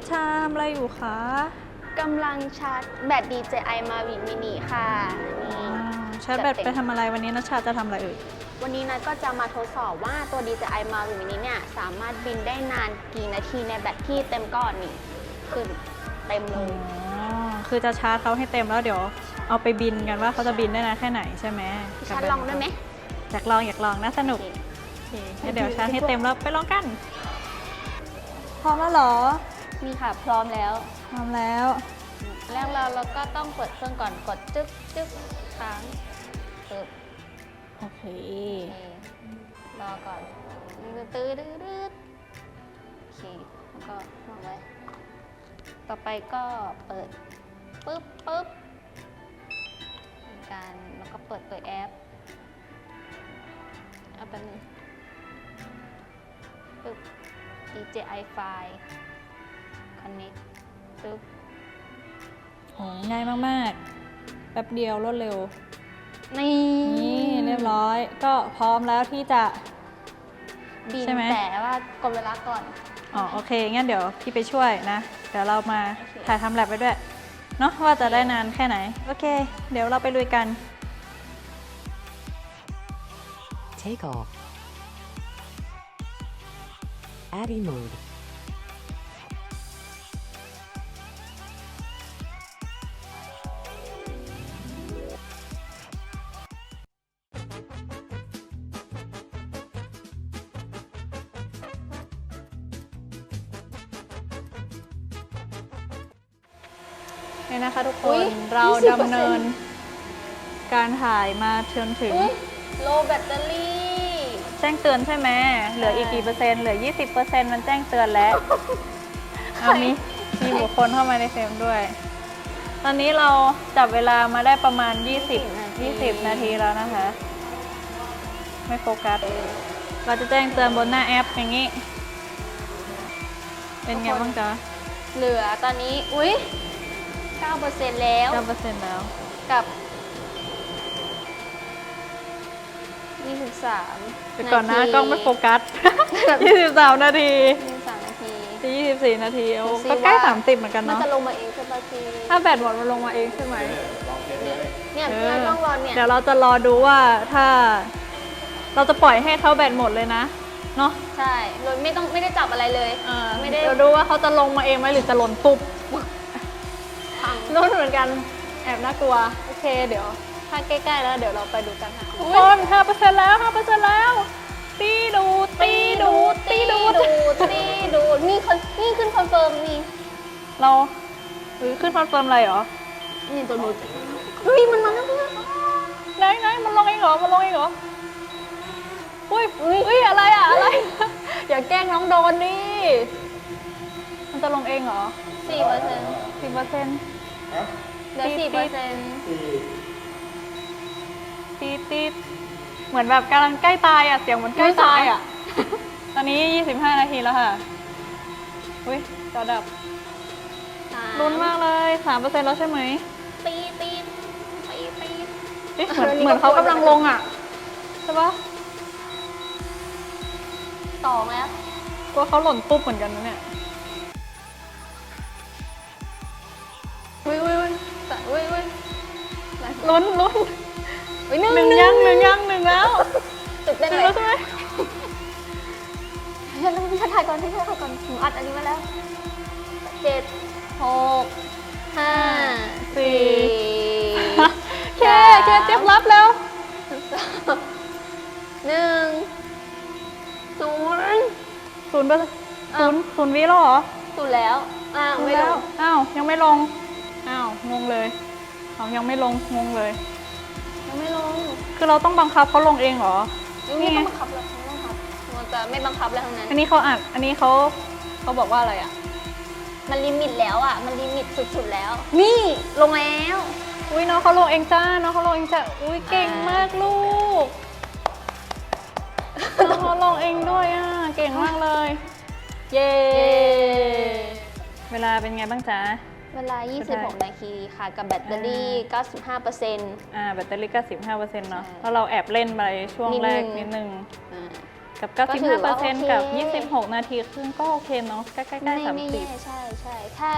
ชชาทำอะไรอยู่คะกำลังชาร์จแบต DJI Mavic Mini ค่ะนี่อ่าชาร์จแบตไปทำอะไรวันนี้นัชชาจะทำอะไรเอ่ยวันนี้นัทก็จะมาทดสอบว่าตัว DJI Mavic Mini เนี่ยสามารถบินได้นานกี่นาทีในแบตที่เต็มก้อนนี่ขึ้นเต็มเลอ๋อยคือจะชาร์จเขาให้เต็มแล้วเดี๋ยว เอาไปบินกันว่าเขาจะบินได้นานแค่ไหนใช่ไหมชาร์จลองได้ไหมอยากลองอยากลองน่าสนุกโอเคโอเคงั้นเดี๋ยวชาร์จให้เต็มแล้วไปลองกัน พร้อมแล้วเหรอ นี่ค่ะพร้อมแล้ว พร้อมแล้ว แรกเราเราก็ต้องเปิดเครื่องก่อนกดจึ๊บจึ๊บค้างปึ๊บโอเค โอเครอก่อนตื้อตื้อตื้อโอเคแล้วก็วางไว้ต่อไปก็เปิดปึ๊บปึ๊บเหมือนกันแล้วก็เปิดเปิดแอปเอาแป๊บนึงปึ๊บ DJI File Connect ปึ๊บโอ้ง่ายมากๆ แป๊บเดียวรวดเร็ว นี่นี่เรียบร้อย ก็พร้อมแล้วที่จะบินใช่ไหม แต่ว่ากดเวลาก่อน อ๋อโอเคงั้นเดี๋ยวพี่ไปช่วยนะ เดี๋ยวเรามาโอเค ถ่ายทำแลบไปด้วย เนาะว่าจะได้นานแค่ไหน โอเค เดี๋ยวเราไปลุยกัน Take off. Addy mode. นี่นะคะทุกคอุ๊นยเรา20%ดำเนิน การถ่ายมาจนถึง อุ๊ยโลแบตเตอรี่ แจ้งเตือนใช่ไหมเหลืออีกกี่เปอร์เซ็นต์เหลือ 20เปอร์เซ็นต์มันแจ้งเตือนแล้วเอามีมีบุคคลเข้ามาในเฟรมด้วย ตอนนี้เราจับเวลามาได้ประมาณ 20 20 นาทีแล้วนะคะ ไม่โฟกัส เราจะแจ้งเตือนบนหน้าแอปอย่างนี้ เป็นไงบ้างจ๊ะ เหลือตอนนี้ อุ๊ย 9%แล้ว9%แล้ว กับ 23แต่ก่อนหน้ากล้องไม่โฟกัส 23 นาที23นาทีจะ24 นาทีโอ้ดูสิก็ใกล้ว่า30 เหมือนกันมันเนาะ จะลงมาเองใช่ปะทีถ้าแบตหมดมันลงมาเองใช่ไหม เนี่ยเอเพื่อนต้องรอเนี่ย เดี๋ยวเราจะรอดูว่าถ้า เราจะปล่อยให้เขาแบตหมดเลยนะ เนาะใช่โดยไม่ต้องไม่ได้จับอะไรเลย ไม่ได้ เดี๋ยวดูว่าเขาจะลงมาเองไหมหรือจะหล่นปุ๊บพัง รุ่นเหมือนกันแอบน่ากลัว โอเค เดี๋ยว ถ้าใกล้ๆแล้วเดี๋ยวเราไปดูกันค่ะทุกคน5%แล้ว5%แล้ว ตีดูดตีดูดตีดูดตีดูดนี่คนนี่ขึ้นคอนเฟิร์มนี่เราหรือขึ้นคอนเฟิร์มอะไรเหรอ นี่ตัวนู้นเฮ้ยมันมาแล้วเพื่อนไหนไหนมันลงเองเหรอ มันลงเองเหรอ อุ้ยอุ้ยอะไรอะอะไร อย่าแกล้งน้องโดนดิมันจะลงเองเหรอสี่เปอร์เซ็นต์สิบเปอร์เซ็นต์ เหลือตีสี่ดเปอร์เซ็นต์ตีดตีดเหมือนแบบกำลังใกล้ตายอะเสียงเหมือนใกล้ตายอะตอนนี้ 25 นาทีแล้วค่ะ อุ้ยจอดับลุ้นมากเลย3%แล้วใช่ไหมตีตีตีตีเอ๊ะเหมือนเออนี่เหมือนก็เขากลัวกำลังลงอะใช่ปะสองแล้วกลัวเขาหล่นปุ๊บเหมือนกันนะเนี่ยอุ้ย ลุ้นลุ้นอุ้ยหนึ่งหนึ่งยังหนึ่งยังหนึ่งแล้วตื่นหเต้นนึ่งเลแล้ยวใช่ไหมฉันฉันถ่ายก่อนฉันถ่ายก่อนหนูอัดอันนี้มาแล้วเจ็ดหกห้าสี่สี่แค่แค่เจ็บรับแล้ว หนึ่งศูนย์ศูนย์เปอร์ศูนย์ศูนย์วิแล้วเหรอศูนย์แล้วอ้าวศูนไม่ย์ลแล้วงอ้าวยังไม่ลงอ้าวงงเลย เอายังไม่ลงงงเลย ยังไม่ลงคือเราต้องบังคับเขาลงเองเหรอไม่นี่ไงต้องบังคับแล้วไม่ต้องบังคับมันจะไม่บังคับแล้วทั้งนั้น อันนี้เขาอัดอันนี้เขาเขาบอกว่าอะไรอะ มันลิมิตแล้วอะ มันลิมิตสุดๆแล้ว นี่ลงแล้ว อุ้ยน้องเขาลงเองจ้าน้องเขาลงเองจ้าอุ้ยเก่งมากลูกน้องเขาลงเองด้วยอะเก่งมากเลย เย้ เวลาเป็นไงบ้างจ๊ะ เวลา 26 นาทีค่ะ กับแบตเตอรี่ 95เปอร์เซ็นต์ อ่าแบตเตอรี่ก็15%เนาะใช่เพราะเราแอบเล่นไปช่วงแรกนินิดดนึนึงงกับก็ถือว่าโอเค95%กับ 26 นาทีครึ่งก็โอเคเนาะ ใกล้ๆไม่สามไม่สิบแย่ใช่ใช่ถ้า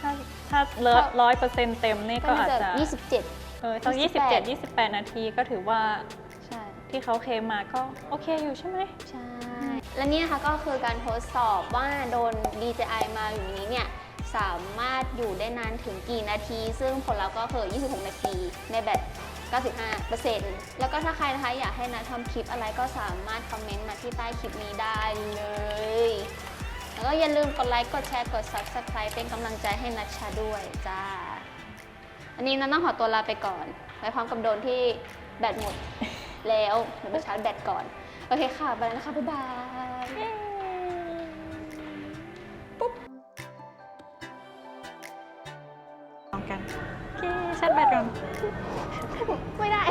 ถ้าถ้าเลอะร้อยเปอร์เซ็นต์เต็มนี่ก็ก็น่าอาจจะจะ 27 เออสัก28 27 28 นาทีก็ถือว่าใช่ที่เขาเคลมมาก็โอเคอยู่ใช่ไหมใช่ และนี่นะคะก็คือการทดสอบว่าโดน DJI มาอยู่นี้เนี่ย สามารถอยู่ได้นานถึงกี่นาที ซึ่งผลลัพธ์ก็คือ 26 นาทีในแบต 95%แล้วก็ถ้าใครนะคะอยากให้นัททำคลิปอะไรก็สามารถคอมเมนต์มาที่ใต้คลิปนี้ได้เลย แล้วก็อย่าลืมกดไลค์ กดแชร์ กด Subscribe เป็นกำลังใจให้นัชชาด้วยจ้า อันนี้นัทต้องขอตัวลาไปก่อนไปพร้อมกับโดนที่แบตหมดแล้วเดี๋ยวไปชาร์จแบตก่อน โอเคค่ะ ไปแล้วนะคะ บ๊ายบาย กันโอเคชัดแบตก่อน ไม่ได้